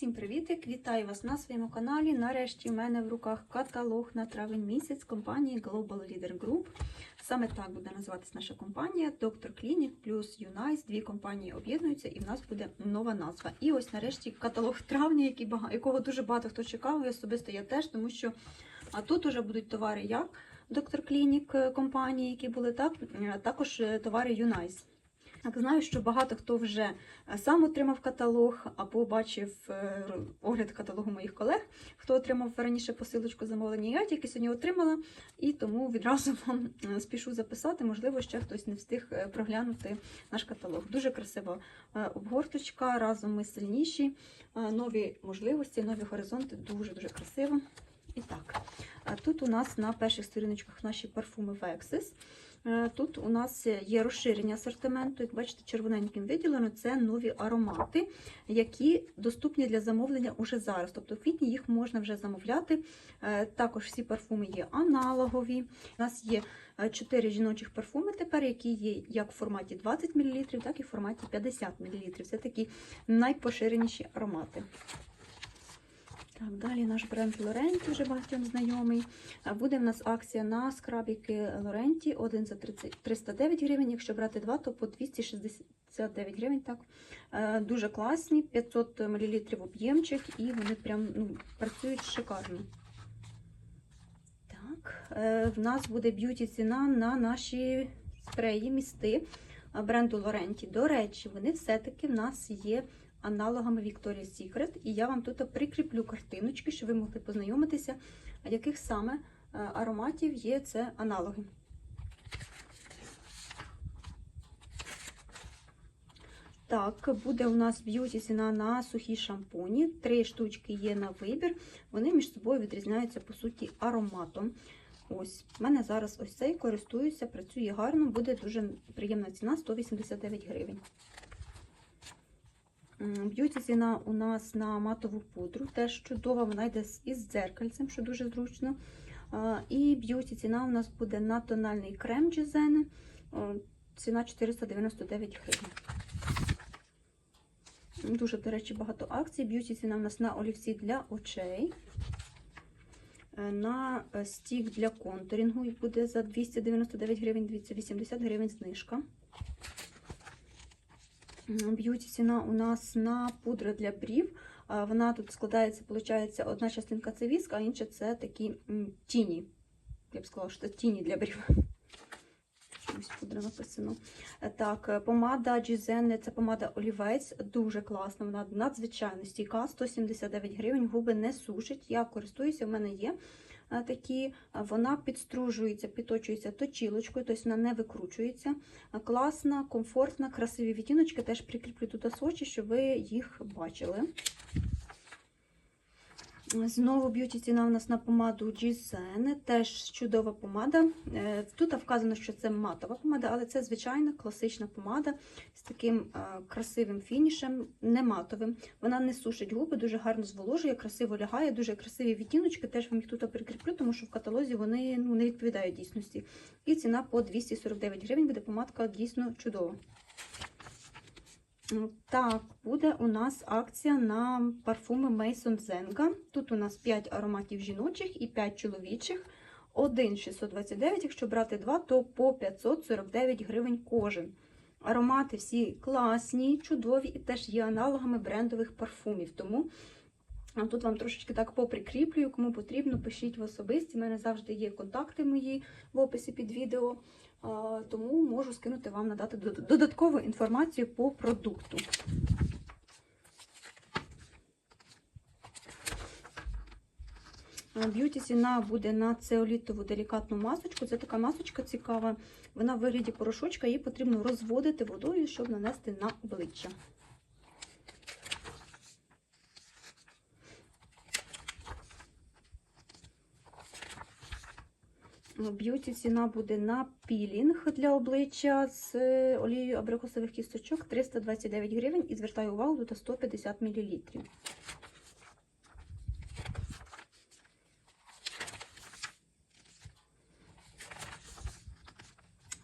Всім привітик! Вітаю вас на своєму каналі. Нарешті в мене в руках каталог на травень місяць компанії Global Leader Group. Саме так буде називатись наша компанія Dr. Clinic плюс Unice. Дві компанії об'єднуються і в нас буде нова назва. І ось нарешті каталог травня, який бага- якого дуже багато хто чекав, і особисто я теж, тому що а тут уже будуть товари як Dr. Clinic е, компанії, які були так, також е, товари Unice. Так, знаю, що багато хто вже е, сам отримав каталог або бачив е, огляд каталогу моїх колег, хто отримав раніше посилочку замовлення. Я тільки сьогодні отримала, і тому відразу вам е, спішу записати. Можливо, ще хтось не встиг проглянути наш каталог. Дуже красива обгорточка, разом ми сильніші, нові можливості, нові горизонти. Дуже дуже красиво. І так, тут у нас на перших сторіночках наші парфуми Vexis. Е, Тут у нас є розширення асортименту. Як бачите, червоненьким виділено це нові аромати, які доступні для замовлення уже зараз. Тобто в квітні їх можна вже замовляти. Е, Також всі парфуми є аналогові. У нас є 4 жіночих парфуми тепер, які є як в форматі 20 мл, так і в форматі 50 мл. Це такі найпоширеніші аромати. Так, далі наш бренд Лоренті, вже багатьом знайомий. Буде в нас акція на скрабіки Лоренті, один за 30 309 гривень. Якщо брати два, то по 269 гривень. Так. Дуже класні, 500 мл об'ємчик, і вони прям ну, працюють шикарно. Так, е, в нас буде б'юті ціна на наші спреї, місти бренду Лоренті. До речі, вони все-таки в нас є аналогами Victoria's Secret. І я вам тут прикріплю картиночки, щоб ви могли познайомитися, яких саме е, ароматів є це аналоги. Так, буде у нас б'юті ціна на сухі шампуні. Три штучки є на вибір. Вони між собою відрізняються, по суті, ароматом. Ось, в мене зараз ось цей користуюся, працює гарно, буде дуже приємна ціна 189 гривень. Б'юті ціна у нас на матову пудру, теж чудова, вона йде із дзеркальцем, що дуже зручно. І б'юті ціна у нас буде на тональний крем Джезени, ціна 499 гривень. Дуже, до речі, багато акцій. Б'юті ціна у нас на олівці для очей. Е, На е, стік для контурінгу буде за 299 гривень, 280 гривень знижка. Б'юті ціна у нас на пудра для брів. Вона тут складається, виходить, одна частинка це віск, а інша це такі тіні. Я б сказала, що це тіні для брів. Чомусь пудра написано. Е, Так, е, помада Gizenne, це помада олівець, дуже класна, вона надзвичайно стійка, 179 гривень, губи не сушить. Я користуюся, в мене є е, такі, вона підстружується, підточується точілочкою, тобто вона не викручується. Класна, комфортна, красиві відтіночки, теж прикріплю тут свочі, щоб ви їх бачили. Знову б'юті ціна у нас на помаду Gizene, теж чудова помада. Е, Тут вказано, що це матова помада, але це звичайна класична помада з таким е, красивим фінішем, не матовим. Вона не сушить губи, дуже гарно зволожує, красиво лягає, дуже красиві відтіночки. Теж вам їх тут прикріплю, тому що в каталозі вони ну, не відповідають дійсності. І ціна по 249 гривень буде помадка дійсно чудова. Так, буде у нас акція на парфуми Maison Zenga. Тут у нас 5 ароматів жіночих і 5 чоловічих. Один 629, якщо брати два, то по 549 гривень кожен. Аромати всі класні, чудові і теж є аналогами брендових парфумів. Тому тут вам трошечки так поприкріплюю, кому потрібно, пишіть в особисті. У мене завжди є контакти мої в описі під відео. Тому можу скинути вам надати додаткову інформацію по продукту. Б'юті ціна буде на цеолітову делікатну масочку. Це така масочка цікава. Вона в вигляді порошочка, її потрібно розводити водою, щоб нанести на обличчя. Б'юті ціна буде на пілінг для обличчя з е, олією абрикосових кісточок 329 гривень і звертаю увагу тут 150 мл.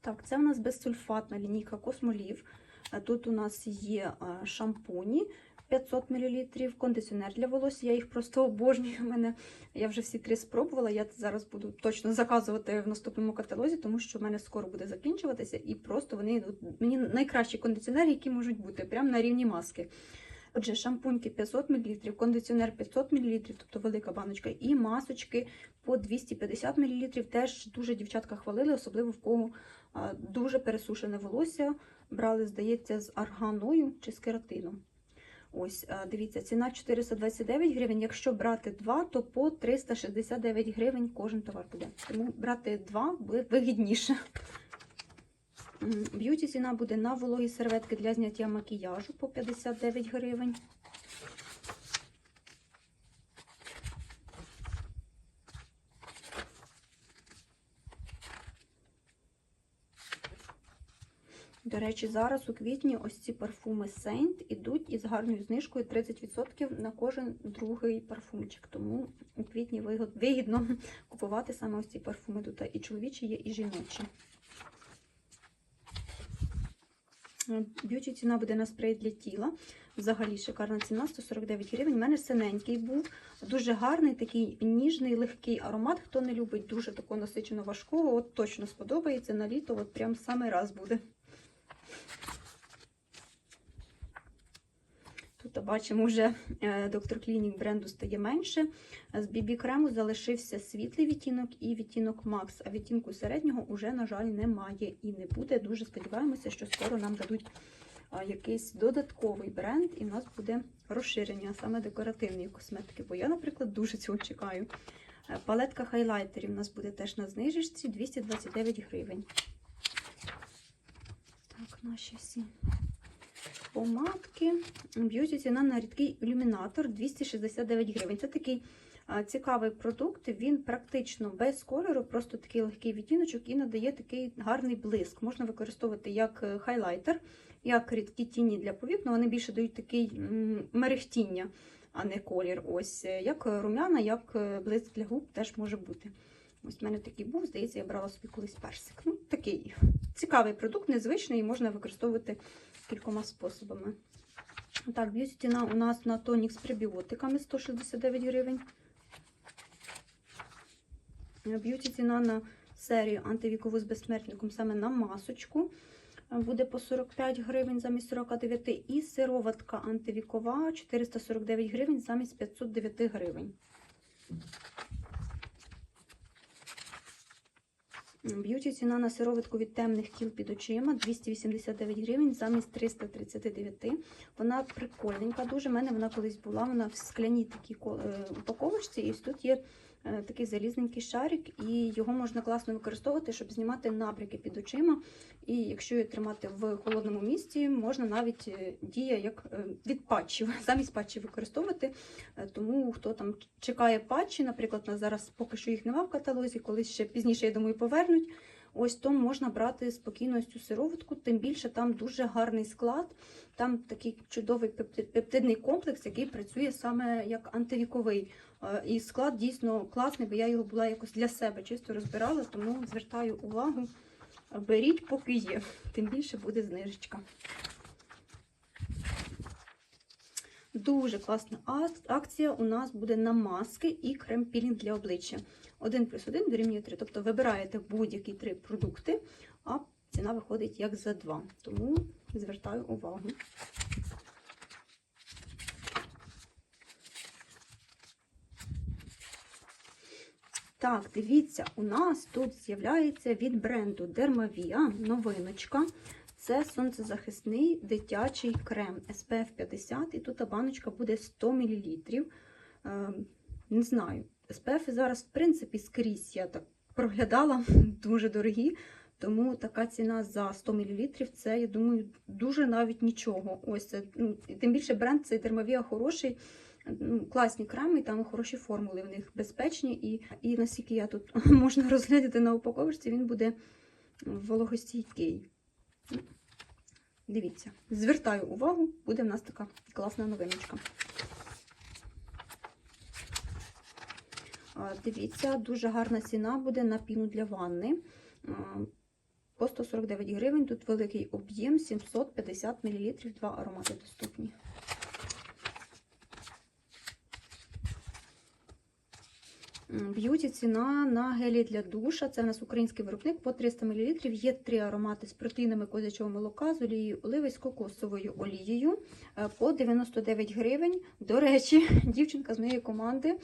Так, це у нас безсульфатна лінійка Космолів. Тут у нас є е, шампуні 500 мл, кондиціонер для волосся. Я їх просто обожнюю. Мене я вже всі три спробувала. Я зараз буду точно заказувати в наступному каталозі, тому що в мене скоро буде закінчуватися, і просто вони мені найкращі кондиціонери, які можуть бути, прямо на рівні маски. Отже, шампуньки 500 мл, кондиціонер 500 мл, тобто велика баночка, і масочки по 250 мл. Теж дуже дівчатка хвалили, особливо в кого дуже пересушене волосся. Брали, здається, з арганою чи з кератином. Ось, дивіться, ціна 429 гривень. Якщо брати два, то по 369 гривень кожен товар буде. Тому брати два буде вигідніше. Б'юті ціна буде на вологі серветки для зняття макіяжу по 59 гривень. До речі, зараз у квітні ось ці парфуми Saint ідуть із гарною знижкою 30% на кожен другий парфумчик. Тому у квітні вигідно купувати саме ось ці парфуми. Тут і чоловічі є, і жіночі. Б'юті ціна буде на спрей для тіла. Взагалі шикарна ціна 149 гривень. У мене синенький був. Дуже гарний, такий ніжний, легкий аромат. Хто не любить дуже такого насичено важкого, от точно сподобається на літо, от прям самий раз буде. Тут бачимо, вже е, доктор Клінік бренду стає менше. З BB крему залишився світлий відтінок і відтінок Max, а відтінку середнього вже, на жаль, немає і не буде. Дуже сподіваємося, що скоро нам дадуть якийсь додатковий бренд, і в нас буде розширення саме декоративної косметики. Бо я, наприклад, дуже цього чекаю. Е, Палетка хайлайтерів у нас буде теж на знижечці 229 гривень. Так, наші всі помадки. Б'юті ціна на рідкий ілюмінатор 269 гривень. Це такий цікавий продукт. Він практично без кольору, просто такий легкий відтіночок і надає такий гарний блиск. Можна використовувати як е, хайлайтер, як рідкі тіні для повік, але вони більше дають такий мерехтіння, а не колір. Ось е, як румяна, як е, блиск для губ теж може бути. Ось в мене такий був, здається, я брала собі колись персик. Ну, такий цікавий продукт, незвичний, і можна використовувати кількома способами. Так, б'юті ціна у нас на тонік з пребіотиками 169 гривень. Б'юті ціна на серію антивікову з безсмертником саме на масочку. Буде по 45 гривень замість 49 і сироватка антивікова 449 гривень замість 509 гривень. Б'юті ціна на сироватку від темних кіл під очима 289 гривень замість 339. Вона прикольненька дуже. У мене вона колись була, вона в скляній такій е, упаковочці, і тут є такий залізненький шарик, і його можна класно використовувати, щоб знімати набряки під очима. І якщо її тримати в холодному місці, можна навіть е, діє як е, від патчів, замість патчів використовувати. Е, Тому хто там чекає патчі, наприклад, на зараз поки що їх немає в каталозі, колись ще пізніше, я думаю, повернуть. Ось то можна брати спокійно ось цю сироватку, тим більше там дуже гарний склад, там такий чудовий пептидний комплекс, який працює саме як антивіковий. Е, І склад дійсно класний, бо я його була якось для себе чисто розбирала, тому звертаю увагу. Беріть, поки є, тим більше буде знижечка. Дуже класна акція у нас буде на маски і крем-пілінг для обличчя. 1 плюс 1 дорівнює 3. Тобто вибираєте будь-які три продукти, а ціна виходить як за 2. Тому звертаю увагу. Так, дивіться, у нас тут з'являється від бренду Dermavia новиночка. Це сонцезахисний дитячий крем SPF 50, і тут баночка буде 100 мл. Е, не знаю, SPF зараз, в принципі, скрізь я так проглядала, дуже дорогі. Тому така ціна за 100 мл це, я думаю, дуже навіть нічого. Ось це, ну, тим більше бренд цей Dermavia хороший. Ну, класні креми, там хороші формули в них безпечні, і, і наскільки я тут можна розглядати на упаковочці, він буде вологостійкий. Дивіться, звертаю увагу, буде в нас така класна новиночка. Дивіться, дуже гарна ціна буде на піну для ванни. По 149 гривень. Тут великий об'єм 750 мл, два аромати доступні. Б'юті ціна на гелі для душа. Це у нас український виробник по 300 мл. Є три аромати з протеїнами козячого молока, з олією оливи, з кокосовою олією е, по 99 гривень. До речі, дівчинка з моєї команди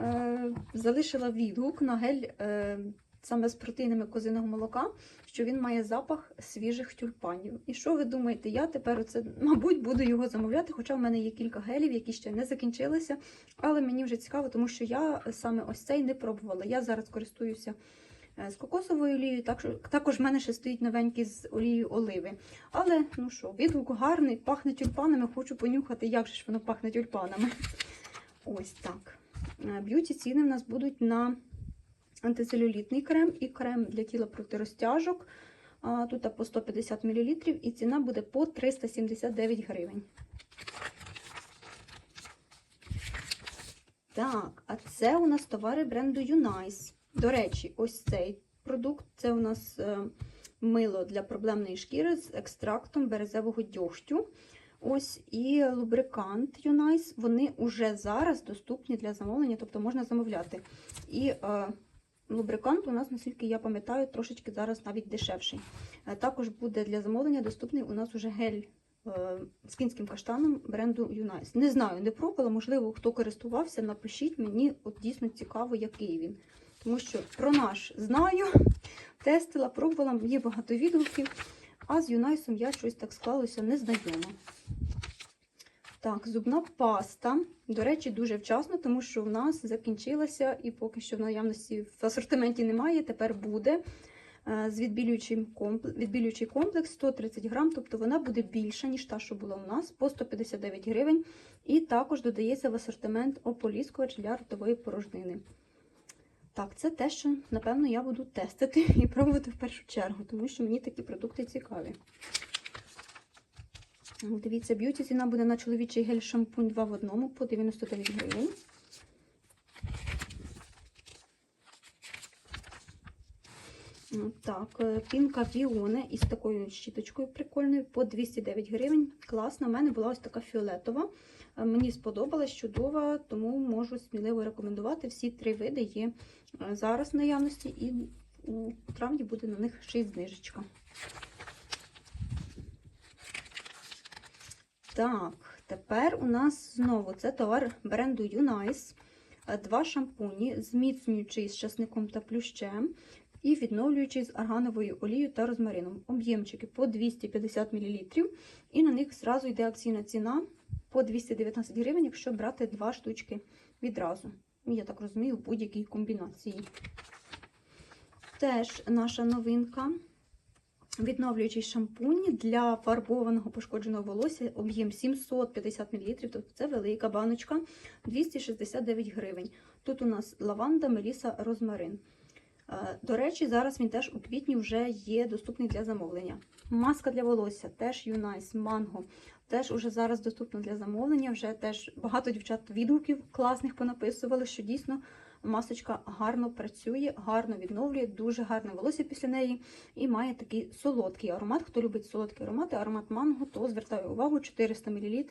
е, залишила відгук на гель е, саме з протеїнами козиного молока, що він має запах свіжих тюльпанів. І що ви думаєте? Я тепер оце, мабуть, буду його замовляти, хоча в мене є кілька гелів, які ще не закінчилися. Але мені вже цікаво, тому що я саме ось цей не пробувала. Я зараз користуюся е, з кокосовою олією, так також в мене ще стоїть новенький з олією оливи. Але ну що, відгук гарний, пахне тюльпанами, хочу понюхати, як же ж воно пахне тюльпанами. Ось так. Е, Б'юті ціни в нас будуть на антицелюлітний крем і крем для тіла проти розтяжок. Тут по 150 мл і ціна буде по 379 гривень. Так, а це у нас товари бренду Unice. До речі, ось цей продукт це у нас е, мило для проблемної шкіри з екстрактом березевого дьогтю. Ось і лубрикант Unice, вони вже зараз доступні для замовлення, тобто можна замовляти. І е, лубрикант у нас, наскільки я пам'ятаю, трошечки зараз навіть дешевший. Е, Також буде для замовлення доступний у нас уже гель е, з кінським каштаном бренду Unice. Не знаю, не пробувала, можливо, хто користувався, напишіть мені, от дійсно цікаво, який він. Тому що про наш знаю, тестила, пробувала, є багато відгуків, а з Юнайсом я щось так склалося незнайома. Так, зубна паста. До речі, дуже вчасно, тому що в нас закінчилася і поки що в наявності в асортименті немає, тепер буде. Е, З відбілюючим комплекс, відбілюючий комплекс 130 грам, тобто вона буде більша, ніж та, що була у нас, по 159 гривень. І також додається в асортимент ополіскувач для ротової порожнини. Так, це те, що, напевно, я буду тестити і пробувати в першу чергу, тому що мені такі продукти цікаві. Дивіться, б'юті ціна буде на чоловічий гель шампунь 2 в 1 по 99 гривень. Так, е, пінка Віоне із такою щіточкою прикольною по 209 гривень. Класна, в мене була ось така фіолетова. Е, Мені сподобалась, чудова, тому можу сміливо рекомендувати. Всі три види є е, зараз в наявності, і у травні буде на них ще й знижечка. Так, тепер у нас знову це товар бренду Unice. Е, Два шампуні, зміцнюючий з часником та плющем і відновлюючий з аргановою олією та розмарином. Об'ємчики по 250 мл. І на них зразу йде акційна ціна по 219 гривень, якщо брати два штучки відразу. Ну, Я так розумію, в будь-якій комбінації. Теж наша новинка. Відновлюючий шампунь для фарбованого пошкодженого волосся, об'єм 750 мл, тобто це велика баночка, 269 гривень. Тут у нас лаванда, меліса, розмарин. Е, До речі, зараз він теж у квітні вже є доступний для замовлення. Маска для волосся, теж Юнайс, Манго, теж уже зараз доступна для замовлення. Вже теж багато дівчат відгуків класних понаписували, що дійсно масочка гарно працює, гарно відновлює, дуже гарне волосся після неї і має такий солодкий аромат. Хто любить солодкі аромати, аромат манго, то звертаю увагу 400 мл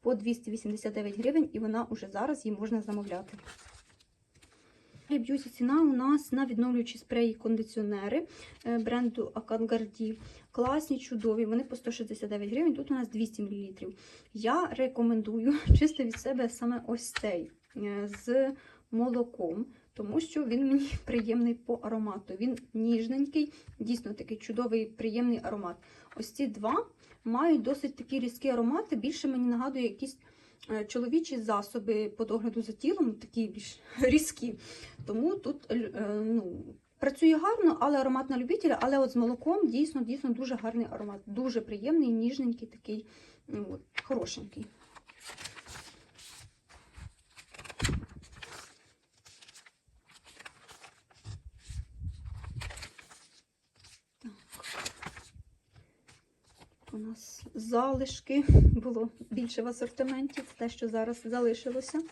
по 289 гривень, і вона уже зараз її можна замовляти. Б'юті ціна у нас на відновлюючі спреї кондиціонери е, бренду Акангарді. Класні, чудові, вони по 169 гривень, тут у нас 200 мл. Я рекомендую чисто від себе саме ось цей е, з молоком, тому що він мені приємний по аромату. Він ніжненький, дійсно такий чудовий, приємний аромат. Ось ці два мають досить такі різкі аромати, більше мені нагадує якісь е, чоловічі засоби по догляду за тілом, такі більш різкі. Тому тут е, ну, працює гарно, але аромат на любителя, але от з молоком дійсно дійсно дуже гарний аромат. Дуже приємний, ніжненький, такий, ну, от, хорошенький. Нас залишки було більше в асортименті, це те, що зараз залишилося.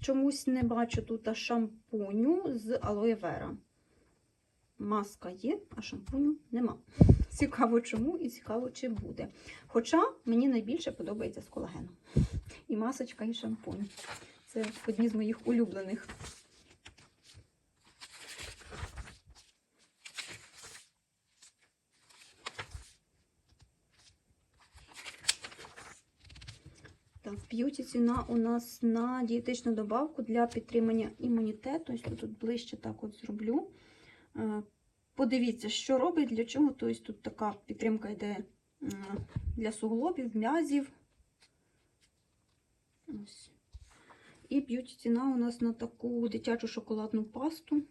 Чомусь не бачу тут шампуню з алоє вера. Маска є, а шампуню нема. Цікаво, чому і цікаво, чи буде. Хоча мені найбільше подобається з колагеном. І масочка, і шампунь. Це одні з моїх улюблених. Так, б'юті ціна у нас на дієтичну добавку для підтримання імунітету. Ось тут ближче так от зроблю. Е, Подивіться, що робить, для чого. Тобто тут така підтримка йде для суглобів, м'язів. І б'юті ціна у нас на таку дитячу шоколадну пасту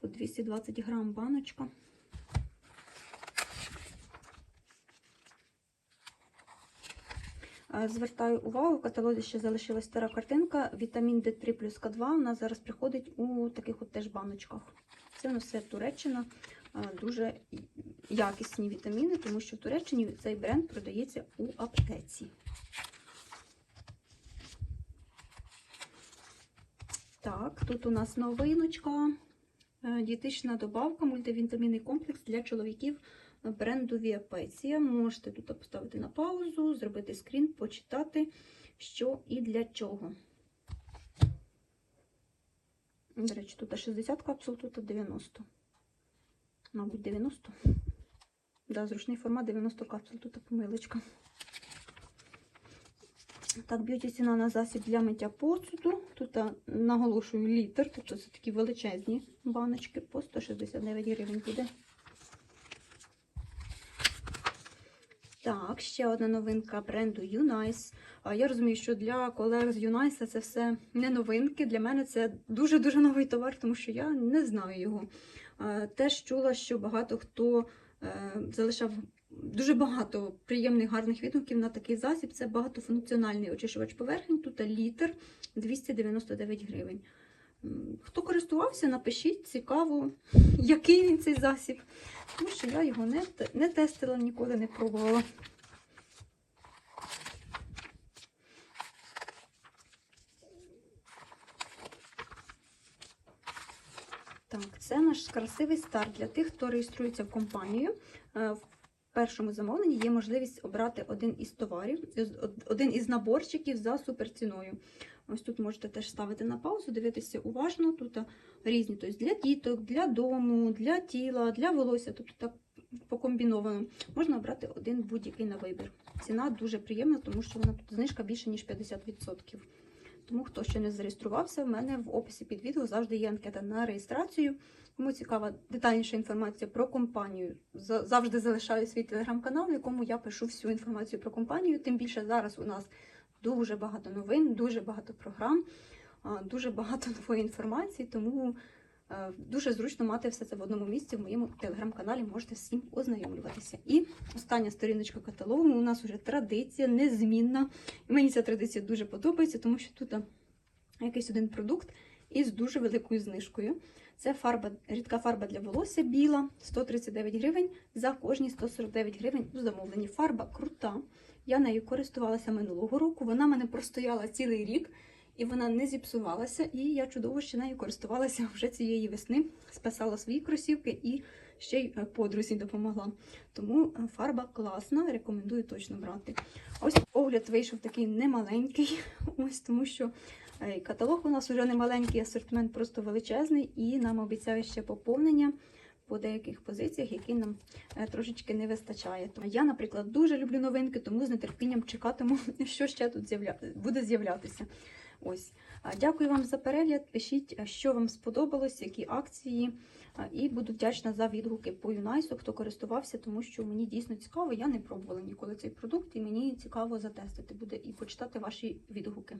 по 220 грам баночка. Звертаю увагу, в каталозі ще залишилась стара картинка. Вітамін D3 плюс К2 у нас зараз приходить у таких от теж баночках. Це у нас все Туреччина, дуже якісні вітаміни, тому що в Туреччині цей бренд продається у аптеці. Так, тут у нас новиночка. е, Дієтична добавка, мультивітамінний комплекс для чоловіків бренду Віапеція. Можете тут поставити на паузу, зробити скрін, почитати, що і для чого. До речі, тут 60 капсул, тут 90. Мабуть, 90. Да, зручний формат 90 капсул, тут помилочка. Так, б'юті ціна на засіб для миття посуду. Тут наголошую літр, тобто це такі величезні баночки по 169 гривень буде. Так, ще одна новинка бренду. А, Я розумію, що для колег з Unice це все не новинки. Для мене це дуже-дуже новий товар, тому що я не знаю його. Теж чула, що багато хто е, залишав дуже багато приємних гарних відгуків на такий засіб. Це багатофункціональний очищувач поверхень. Тут літр 299 гривень. Хто користувався, напишіть, цікаво, який він цей засіб. Тому що я його не, не тестила, ніколи не пробувала. Так, це наш красивий старт для тих, хто реєструється в компанію. Першому замовленні є можливість обрати один із товарів, один із наборчиків за суперціною. Ось тут можете теж ставити на паузу, дивитися уважно. Тут різні, тобто для діток, для дому, для тіла, для волосся, тобто так покомбіновано. Можна обрати один будь-який на вибір. Ціна дуже приємна, тому що вона тут знижка більше, ніж 50%. Тому хто ще не зареєструвався, в мене в описі під відео завжди є анкета на реєстрацію. Кому цікава детальніша інформація про компанію, за- завжди залишаю свій телеграм-канал, в якому я пишу всю інформацію про компанію. Тим більше зараз у нас дуже багато новин, дуже багато програм, дуже багато нової інформації, тому дуже зручно мати все це в одному місці в моєму телеграм-каналі. Можете цим ознайомлюватися. І остання сторіночка каталогу. У нас вже традиція незмінна. І мені ця традиція дуже подобається, тому що тут якийсь один продукт із дуже великою знижкою. Це фарба, рідка фарба для волосся біла, 139 гривень за кожні 149 гривень у замовленні. Фарба крута. Я нею користувалася минулого року. Вона мене простояла цілий рік і вона не зіпсувалася. І я чудово ще нею користувалася вже цієї весни, спасала свої кросівки і ще й е, подрузі допомогла. Тому е, фарба класна, рекомендую точно брати. Ось огляд вийшов такий немаленький, ось тому що е, каталог у нас вже немаленький, асортимент просто величезний, і нам обіцяють ще поповнення по деяких позиціях, які нам трошечки не вистачає. Я, наприклад, дуже люблю новинки, тому з нетерпінням чекатиму, що ще тут буде з'являтися. Ось. Дякую вам за перегляд. Пишіть, що вам сподобалось, які акції. І буду вдячна за відгуки по Юнайсу, хто користувався, тому що мені дійсно цікаво. Я не пробувала ніколи цей продукт, і мені цікаво затестити буде і почитати ваші відгуки.